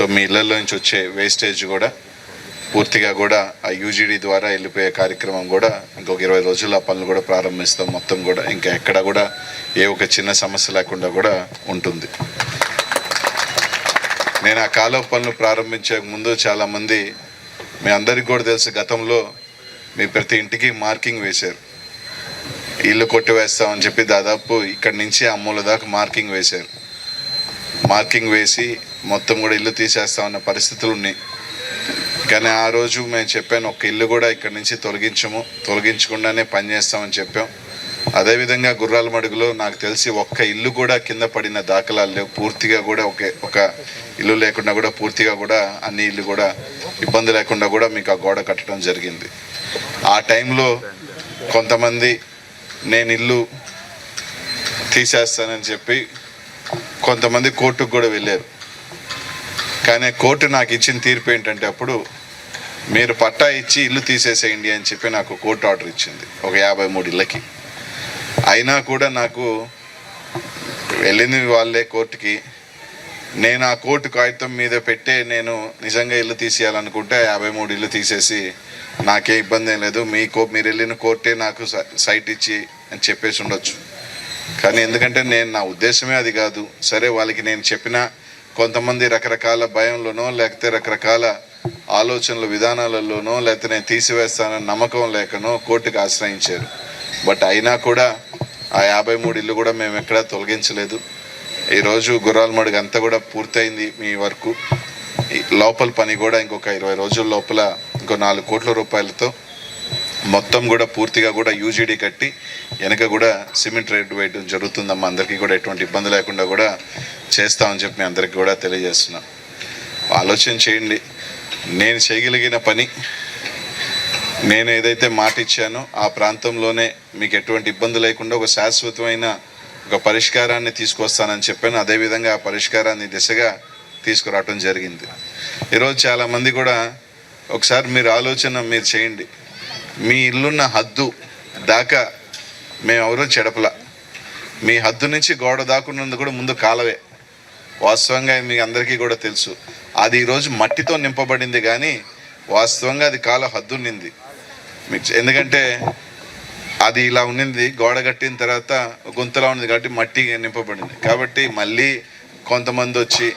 So మీ ఇళ్ళలో నుంచి వచ్చే వేస్టేజ్ కూడా పూర్తిగా కూడా ఆ యూజీడీ ద్వారా వెళ్ళిపోయే కార్యక్రమం కూడా ఇంకొక ఇరవై రోజుల్లో ఆ పనులు కూడా ప్రారంభిస్తాం. మొత్తం కూడా ఇంకా ఎక్కడ కూడా ఏ ఒక చిన్న సమస్య లేకుండా కూడా ఉంటుంది. నేను ఆ కాలువ పనులు ప్రారంభించే ముందు చాలామంది మీ అందరికీ కూడా తెలుసు గతంలో మీ ప్రతి ఇంటికి మార్కింగ్ వేశారు. ఇల్లు కొట్టివేస్తామని చెప్పి దాదాపు ఇక్కడి నుంచి ఆ మూల దాకా మార్కింగ్ వేశారు. మార్కింగ్ వేసి మొత్తం కూడా ఇల్లు తీసేస్తామన్న పరిస్థితులు ఉన్నాయి. కానీ ఆ రోజు మేము చెప్పాను ఒక ఇల్లు కూడా ఇక్కడ నుంచి తొలగించము తొలగించకుండానే పని చేస్తామని చెప్పాం. అదేవిధంగా గుర్రాల మడుగులో నాకు తెలిసి ఒక్క ఇల్లు కూడా కింద పడిన దాఖలాలు లేవు. పూర్తిగా కూడా ఒకే ఒక ఇల్లు లేకుండా కూడా పూర్తిగా కూడా అన్ని ఇల్లు కూడా ఇబ్బంది లేకుండా కూడా మీకు ఆ గోడ కట్టడం జరిగింది. ఆ టైంలో కొంతమంది నేను ఇల్లు తీసేస్తానని చెప్పి కొంతమంది కోర్టుకు కూడా వెళ్ళారు. కానీ కోర్టు నాకు ఇచ్చిన తీర్పు ఏంటంటే అప్పుడు మీరు పట్టా ఇచ్చి ఇల్లు తీసేసేయండి అని చెప్పి నాకు కోర్టు ఆర్డర్ ఇచ్చింది ఒక యాభై మూడు ఇళ్ళకి. అయినా కూడా నాకు వెళ్ళింది వాళ్ళే కోర్టుకి. నేను ఆ కోర్టు కాగితం మీద పెట్టే నేను నిజంగా ఇల్లు తీసేయాలనుకుంటే యాభై మూడు ఇల్లు తీసేసి నాకే ఇబ్బంది ఏం లేదు. మీ కో మీరు వెళ్ళిన కోర్టే నాకు స- సైట్ ఇచ్చి అని చెప్పేసి ఉండొచ్చు. కానీ ఎందుకంటే నేను నా ఉద్దేశమే అది కాదు. సరే వాళ్ళకి నేను చెప్పిన కొంతమంది రకరకాల భయంలోనో లేకపోతే రకరకాల ఆలోచనల విధానాలలోనో లేకపోతే నేను తీసివేస్తానని నమ్మకం లేకనో కోర్టుకు ఆశ్రయించారు. బట్ అయినా కూడా ఆ యాభై మూడు ఇల్లు కూడా మేము ఎక్కడా తొలగించలేదు. ఈరోజు గుర్రాలమడుగు అంతా కూడా పూర్తయింది మీ వరకు. ఈ లోపల పని కూడా ఇంకొక ఇరవై రోజుల లోపల ఇంకో నాలుగు కోట్ల రూపాయలతో మొత్తం కూడా పూర్తిగా కూడా యూజీడీ కట్టి వెనక కూడా సిమెంట్ రేట్ వేయడం జరుగుతుందమ్మా. అందరికీ కూడా ఎటువంటి ఇబ్బంది లేకుండా కూడా చేస్తామని చెప్పి మీ అందరికీ కూడా తెలియజేస్తున్నాం. ఆలోచన చేయండి. నేను చేయగలిగిన పని నేను ఏదైతే మాట ఇచ్చానో ఆ ప్రాంతంలోనే మీకు ఎటువంటి ఇబ్బంది లేకుండా ఒక శాశ్వతమైన ఒక పరిష్కారాన్ని తీసుకొస్తానని చెప్పాను. అదేవిధంగా ఆ పరిష్కారాన్ని దిశగా తీసుకురావటం జరిగింది. ఈరోజు చాలామంది కూడా ఒకసారి మీరు ఆలోచన మీరు చేయండి. మీ ఇల్లున్న హద్దు దాకా మేము చెడపల. మీ హద్దు నుంచి గోడ దాకున్నందు కూడా ముందు కాలవే. వాస్తవంగా మీ అందరికీ కూడా తెలుసు. అది ఈరోజు మట్టితో నింపబడింది కానీ వాస్తవంగా అది కాల హద్దున్నింది. మీకు ఎందుకంటే అది ఇలా ఉన్నింది గోడ కట్టిన తర్వాత గుంతలా ఉంది కాబట్టి మట్టి నింపబడింది. కాబట్టి మళ్ళీ కొంతమంది వచ్చి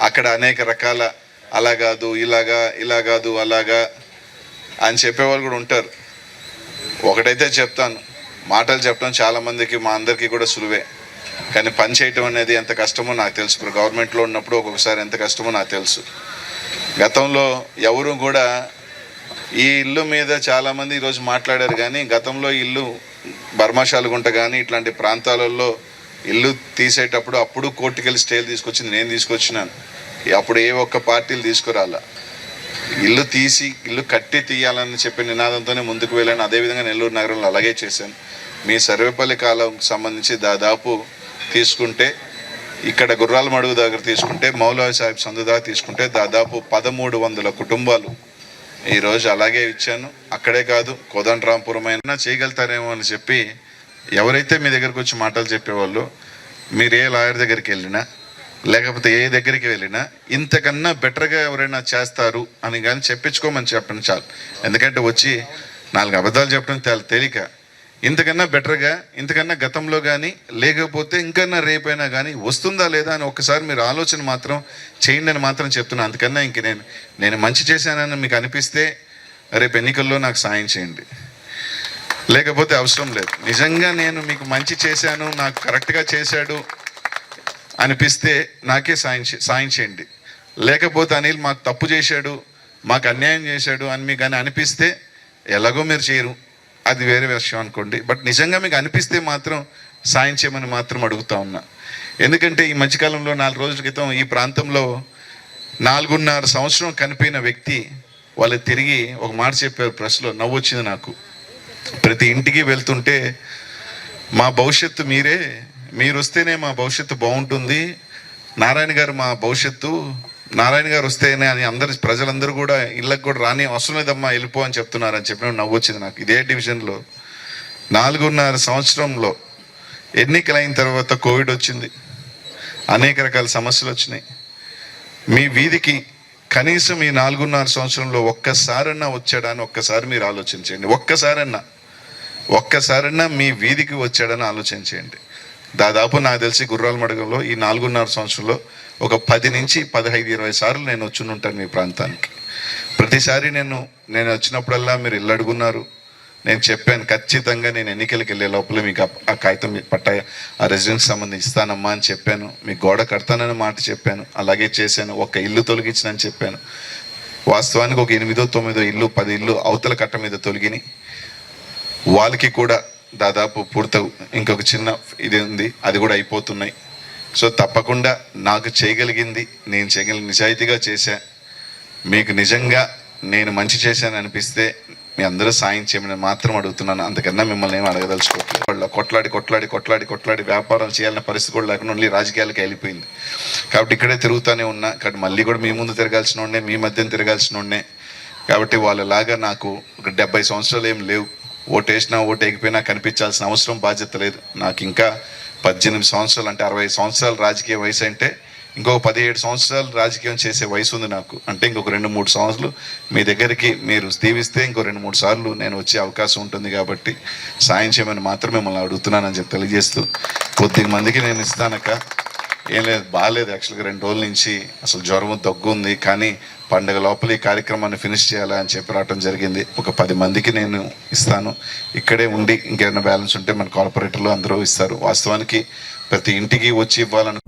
అక్కడ అనేక రకాల అలా కాదు ఇలాగా ఇలా కాదు అలాగా అని చెప్పేవాళ్ళు కూడా ఉంటారు. ఒకటైతే చెప్తాను. మాటలు చెప్పడం చాలామందికి మా అందరికీ కూడా సులువే. కానీ పని చేయటం అనేది ఎంత కష్టమో నాకు తెలుసు. ఇప్పుడు గవర్నమెంట్లో ఉన్నప్పుడు ఒక్కొక్కసారి ఎంత కష్టమో నాకు తెలుసు. గతంలో ఎవరు కూడా ఈ ఇల్లు మీద చాలామంది ఈరోజు మాట్లాడారు కానీ గతంలో ఇల్లు ఇల్లు బర్మాశాలగుంట కానీ ఇట్లాంటి ప్రాంతాలలో ఇల్లు తీసేటప్పుడు అప్పుడు కోర్టుకెళ్ళి స్టేలు తీసుకొచ్చింది. నేను తీసుకొచ్చినాను. అప్పుడు ఏ ఒక్క పార్టీలు తీసుకురాలా. ఇల్లు తీసి ఇల్లు కట్టి తీయాలని చెప్పే నినాదంతోనే ముందుకు వెళ్ళాను. అదేవిధంగా నెల్లూరు నగరంలో అలాగే చేశాను. మీ సర్వేపల్లి కాలం సంబంధించి దాదాపు తీసుకుంటే ఇక్కడ గుర్రాల మడుగు దగ్గర తీసుకుంటే మౌలా సాహిబ్ సందు దగ్గర తీసుకుంటే దాదాపు పదమూడు వందల కుటుంబాలు ఈరోజు అలాగే ఇచ్చాను. అక్కడే కాదు కోదండరాంపురం అయినా చేయగలుగుతారేమో అని చెప్పి ఎవరైతే మీ దగ్గరకు వచ్చి మాటలు చెప్పేవాళ్ళు మీరు ఏ లాయర్ దగ్గరికి వెళ్ళినా లేకపోతే ఏ దగ్గరికి వెళ్ళినా ఇంతకన్నా బెటర్గా ఎవరైనా చేస్తారు అని కానీ చెప్పించుకోమని చెప్పండి చాలు. ఎందుకంటే వచ్చి నాలుగు అబద్ధాలు చెప్పడం చాలా తేలిక. ఇంతకన్నా బెటర్గా ఇంతకన్నా గతంలో కానీ లేకపోతే ఇంకన్నా రేపైనా కానీ వస్తుందా లేదా అని ఒక్కసారి మీరు ఆలోచన మాత్రం చేయండి అని మాత్రం చెప్తున్నాను అందుకన్నా ఇంక నేను నేను మంచి చేశానని మీకు అనిపిస్తే రేపు ఎన్నికల్లో నాకు సాయం చేయండి. లేకపోతే అవసరం లేదు. నిజంగా నేను మీకు మంచి చేశాను నాకు కరెక్ట్గా చేశాడు అనిపిస్తే నాకే సాయం చే- సాయం చేయండి. లేకపోతే అనిల్ మాకు తప్పు చేశాడు మాకు అన్యాయం చేశాడు అని మీకు కానీ అనిపిస్తే ఎలాగో మీరు చేయరు. అది వేరే విషయం అనుకోండి. బట్ నిజంగా మీకు అనిపిస్తే మాత్రం సాయం చేయమని మాత్రం అడుగుతా ఉన్నా. ఎందుకంటే ఈ మధ్యకాలంలో నాలుగు రోజుల క్రితం ఈ ప్రాంతంలో నాలుగున్నర సంవత్సరం కనిపోయిన వ్యక్తి వాళ్ళు తిరిగి ఒక మాట చెప్పారు ప్రెస్లో నవ్వు వచ్చింది నాకు. ప్రతి ఇంటికి వెళ్తుంటే మా భవిష్యత్తు మీరే మీరు వస్తేనే మా భవిష్యత్తు బాగుంటుంది. నారాయణ గారు మా భవిష్యత్తు. నారాయణ గారు వస్తేనే అని అందరు ప్రజలందరూ కూడా ఇళ్ళకి కూడా రాని అవసరం లేదమ్మా వెళ్ళిపో అని చెప్తున్నారని చెప్పిన నవ్వు వచ్చింది నాకు. ఇదే డివిజన్లో. నాలుగున్నర సంవత్సరంలో ఎన్నికలైన తర్వాత కోవిడ్ వచ్చింది. అనేక రకాల సమస్యలు వచ్చినాయి. మీ వీధికి కనీసం ఈ నాలుగున్నర సంవత్సరంలో ఒక్కసారన్నా వచ్చాడని ఒక్కసారి మీరు ఆలోచించండి ఒక్కసారన్నా ఒక్కసారన్నా మీ వీధికి వచ్చాడని ఆలోచించేయండి. దాదాపు నాకు తెలిసి గుర్రాల మడగంలో ఈ నాలుగున్నర సంవత్సరంలో ఒక పది నుంచి పదహైదు ఇరవై సార్లు నేను వచ్చి ఉంటాను మీ ప్రాంతానికి. ప్రతిసారి నేను నేను వచ్చినప్పుడల్లా మీరు ఇల్లు అడుగున్నారు. నేను చెప్పాను ఖచ్చితంగా నేను ఎన్నికలకు వెళ్ళే లోపల మీకు ఆ- కాగితం మీ ఆ రెసిడెన్స్ సంబంధించి ఇస్తానమ్మా అని చెప్పాను. మీ గోడ కడతానని మాట చెప్పాను. అలాగే చేశాను. ఒక ఇల్లు తొలగించినని చెప్పాను. వాస్తవానికి ఒక ఎనిమిదో తొమ్మిదో ఇల్లు పది ఇల్లు అవతల కట్ట మీద తొలగిని. వాళ్ళకి కూడా దాదాపు పూర్తవు ఇంకొక చిన్న ఇది ఉంది. అది కూడా అయిపోతున్నాయి. సో తప్పకుండా నాకు చేయగలిగింది నేను చేయగలిగిన నిజాయితీగా చేశా. మీకు నిజంగా నేను మంచి చేశాను అనిపిస్తే మీ అందరూ సాయం చేయమని మాత్రం అడుగుతున్నాను. అంతకన్నా మిమ్మల్ని ఏమి అడగదలుచుకోవట్లేదు. కొట్లాడి కొట్లాడి కొట్లాడి కొట్లాడి వ్యాపారం చేయాలన్న పరిస్థితి కూడా లేకుండా ఓన్లీ రాజకీయాలకు వెళ్ళిపోయింది. కాబట్టి ఇక్కడే తిరుగుతూనే ఉన్నా. కాబట్టి మళ్ళీ కూడా మీ ముందు తిరగాల్సిన ఉండే మీ మధ్యన తిరగాల్సిన ఉండే కాబట్టి వాళ్ళలాగా నాకు ఒక డెబ్బై సంవత్సరాలు ఏం లేవు. ఓటు వేసినా ఓటు వేయకపోయినా కనిపించాల్సిన అవసరం బాధ్యత లేదు. నాకు ఇంకా పద్దెనిమిది సంవత్సరాలు అంటే అరవై సంవత్సరాలు రాజకీయ వయసు అంటే ఇంకొక పదిహేడు సంవత్సరాలు రాజకీయం చేసే వయసు ఉంది నాకు. అంటే ఇంకొక రెండు మూడు సంవత్సరాలు మీ దగ్గరికి మీరు దీవిస్తే ఇంకో రెండు మూడు సార్లు నేను వచ్చే అవకాశం ఉంటుంది కాబట్టి సాయం చేయమని మాత్రం మిమ్మల్ని అడుగుతున్నానని చెప్పి తెలియజేస్తూ కొద్ది మందికి నేను ఇస్తానక్క. ఏం లేదు బాగాలేదు యాక్చువల్గా రెండు రోజుల నుంచి అసలు జ్వరం దగ్గు ఉంది కానీ పండగ లోపల ఈ కార్యక్రమాన్ని ఫినిష్ చేయాలా అని చెప్పి రావటం జరిగింది. ఒక పది మందికి నేను ఇస్తాను. ఇక్కడే ఉండి ఇంకేమైనా బ్యాలెన్స్ ఉంటే మన కార్పొరేటర్లు అందరూ ఇస్తారు. వాస్తవానికి ప్రతి ఇంటికి వచ్చి ఇవ్వాలను